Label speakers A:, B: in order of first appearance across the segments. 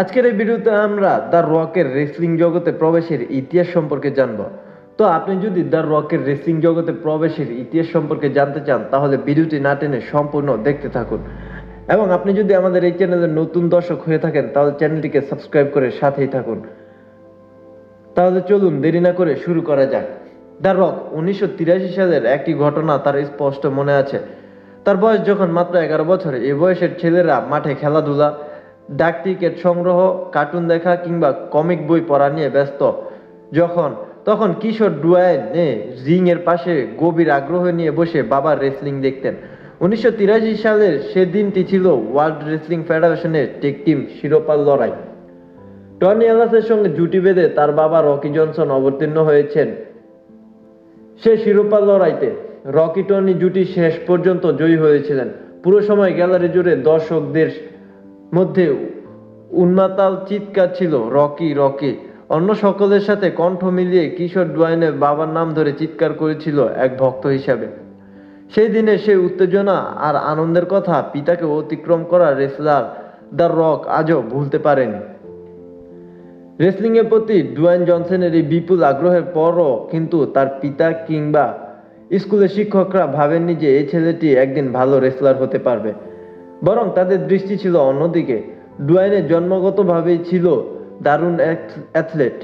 A: আজকের এই ভিডিওতে আমরা দ্য রকের রেসলিং জগতে প্রবেশের ইতিহাস সম্পর্কে জানব। তো আপনি যদি দ্য রকের রেসলিং জগতে প্রবেশের ইতিহাস সম্পর্কে জানতে চান, তাহলে ভিডিওটি না টেনে সম্পূর্ণ দেখতে থাকুন। এবং আপনি যদি আমাদের এই চ্যানেলের নতুন দর্শক হয়ে থাকেন, তাহলে চ্যানেলটিকে সাবস্ক্রাইব করে সাথেই থাকুন। তাহলে চলুন দেরি না করে শুরু করা যাক। দ্য রক উনিশশো তিরাশি সালের একটি ঘটনা তার স্পষ্ট মনে আছে। তার বয়স যখন মাত্র এগারো বছর, এই বয়সের ছেলেরা মাঠে খেলাধুলা ডাক টিকেট সংগ্রহ, কার্টুন দেখা কিংবা কমিক বই পড়া নিয়ে ব্যস্ত। যখন, তখন কিশোর ডুয়াইনে রিং এর পাশে গভীর আগ্রহ নিয়ে বসে বাবার রেসলিং দেখতেন। উনিশশো তিরাশি সালের সে দিনটি ছিল ওয়ার্ল্ড রেসলিং ফেডারেশনের টেক টিম শিরোপার লড়াই। টনি এলাসের সঙ্গে জুটি বেঁধে তার বাবা রকি জনসন অবতীর্ণ হয়েছেন। সে শিরোপা লড়াইতে রকি টনি জুটি শেষ পর্যন্ত জয়ী হয়েছিলেন। পুরো সময় গ্যালারি জুড়ে দর্শকদের মধ্যে উন্মাতাল চিৎকার ছিল, রকি রকি। অন্য সকলের সাথে কণ্ঠ মিলিয়ে কিশোর ডোয়াইনের বাবার নাম ধরে চিৎকার করেছিল এক ভক্ত হিসাবে। সেই দিনে সেই উত্তেজনা আর আনন্দের কথা পিতাকে অতিক্রম করা রেসলার দ্য রক আজও ভুলতে পারেনি। রেসলিংয়ের প্রতি ডুয়াইন জনসনের এই বিপুল আগ্রহের পরও কিন্তু তার পিতা কিংবা স্কুলের শিক্ষকরা ভাবেননি যে এই ছেলেটি একদিন ভালো রেসলার হতে পারবে। বরং তাদের দৃষ্টি ছিল অন্যদিকে। ডুয়াইনের জন্মগতভাবেই ছিল দারুণ অ্যাথলেট।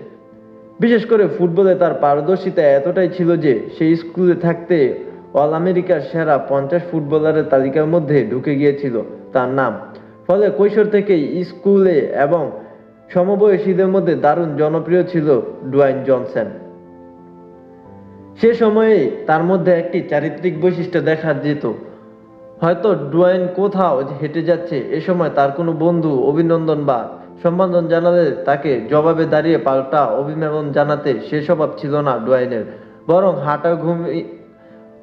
A: বিশেষ করে ফুটবলে তার পারদর্শিতা এতটাই ছিল যে সেই স্কুলে থাকতে অল আমেরিকার সেরা পঞ্চাশ ফুটবলারের তালিকার মধ্যে ঢুকে গিয়েছিল তার নাম। ফলে কৈশোর থেকেই স্কুলে এবং সমবয়সীদের মধ্যে দারুণ জনপ্রিয় ছিল ডুয়াইন জনসন। সে সময়ে তার মধ্যে একটি চারিত্রিক বৈশিষ্ট্য দেখা যেত। হয়তো ডুয়াইন কোথাও হেঁটে যাচ্ছে, এ সময় তার কোনো বন্ধু, অভিনন্দন বা সম্বোধন জানালে তাকে জবাবে দাঁড়িয়ে পাল্টা অভিনন্দন জানাতে সে স্বভাব ছিল না ডুয়াইনের। বরং হাঁটা ঘুমিয়ে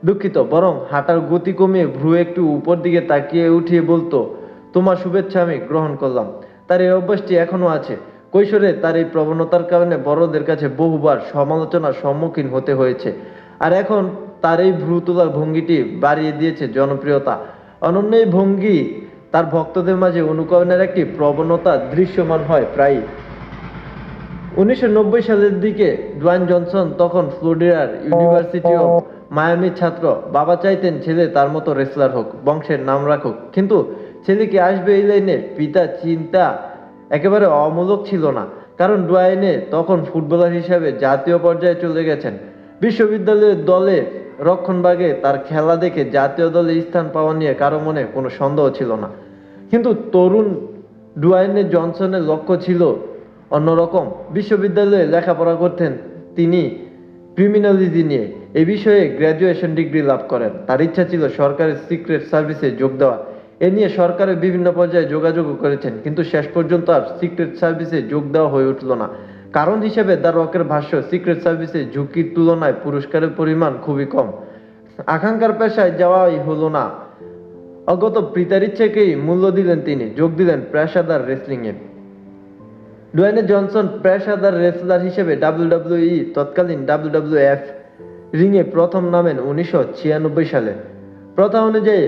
A: দুঃখিত, বরং হাঁটার গতি কমিয়ে ভ্রু একটু উপর দিকে তাকিয়ে উঠিয়ে বলতো, তোমার শুভেচ্ছা আমি গ্রহণ করলাম। তার এই অভ্যাসটি এখনও আছে। কৈশোরে তার এই প্রবণতার কারণে বড়দের কাছে বহুবার সমালোচনার সম্মুখীন হতে হয়েছে। আর এখন তার এই ভ্রু তোলার ভঙ্গিটি বাড়িয়ে দিয়েছে জনপ্রিয়তা। অনন্য এই ভঙ্গি তার ভক্তদের মাঝে অনুকরণের একটি প্রবণতা দৃশ্যমান হয় প্রায়ই। উনিশশো সালের দিকে ডোয়ান জনসন তখন ফ্লোরিডার ইউনিভার্সিটি অফ মায়ামির ছাত্র। বাবা চাইতেন ছেলে তার মতো রেসলার হোক, বংশের নাম রাখুক। কিন্তু ছেলে কি আসবে এই লাইনে পিতা চিন্তা একেবারে অমূলক ছিল না। কারণ ডোয়াইনে তখন ফুটবলার হিসাবে জাতীয় পর্যায়ে চলে গেছেন। বিশ্ববিদ্যালয়ের দলে রক্ষণভাগে তার খেলা দেখে জাতীয় দলে স্থান পাওয়া নিয়ে কারও মনে কোনো সন্দেহ ছিল না। কিন্তু তরুণ ডুয়াইনে জনসনের লক্ষ্য ছিল অন্যরকম। বিশ্ববিদ্যালয়ে লেখাপড়া করতেন তিনি ক্রিমিনালিজি নিয়ে। এ বিষয়ে গ্র্যাজুয়েশন ডিগ্রি লাভ করেন। তার ইচ্ছা ছিল সরকারের সিক্রেট সার্ভিসে যোগ দেওয়া। এ নিয়ে সরকারের বিভিন্ন পর্যায়ে যোগাযোগও করেছেন। কিন্তু শেষ পর্যন্ত আর সিক্রেট সার্ভিসে যোগ দেওয়া হয়ে উঠল না। কারণ হিসেবে দ্য রকের ভাষ্য সিক্রেট সার্ভিসে ঝুঁকির তুলনায় পুরস্কারের পরিমাণ খুবই কম। আকাঙ্ক্ষার পেশায় যাওয়াই হলো না। অগত পিতার ইচ্ছেকেই মূল্য দিলেন তিনি, যোগ দিলেন পেশাদার রেসলিংয়ে ডুয়াইনে জনসন পেশাদার রেসলার হিসেবে ডাব্লিউডাব্লিউই তৎকালীন ডাব্লিউডাব্লিউএফ রিংয়ে প্রথম নামেন উনিশশো ছিয়ানব্বই সালে। প্রথা অনুযায়ী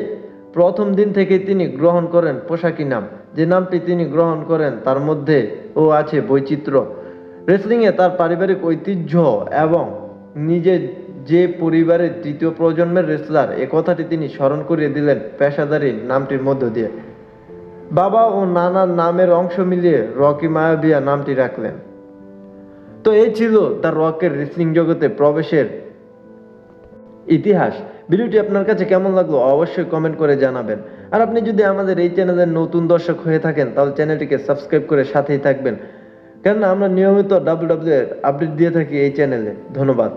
A: প্রথম দিন থেকে তিনি গ্রহণ করেন পোশাকি নাম। যে নামটি তিনি গ্রহণ করেন তার মধ্যে ও আছে বৈচিত্র্য। রেসলিংয়ে তার পারিবারিক ঐতিহ্য এবং নিজে যে পরিবারের তৃতীয় প্রজন্মের রেসলার এ কথাটি তিনি স্মরণ করিয়ে দিলেন পেশাদারি নামটির মধ্য দিয়ে। বাবা ও নানার নামের অংশ মিলিয়ে রকি মায়াবিয়া নামটি রাখলেন। তো এই ছিল তার রকের রেসলিং জগতে প্রবেশের ইতিহাস। ভিডিওটি আপনার কাছে কেমন লাগল অবশ্যই কমেন্ট করে জানাবেন। আর আপনি যদি আমাদের এই চ্যানেলের নতুন দর্শক হয়ে থাকেন, তাহলে চ্যানেলটিকে সাবস্ক্রাইব করে সাথেই থাকবেন। কেননা আমরা নিয়মিত ডাব্লিউডাব্লিউ ডাব্লিউ আপডেট দিয়ে থাকি এই চ্যানেলে ধন্যবাদ।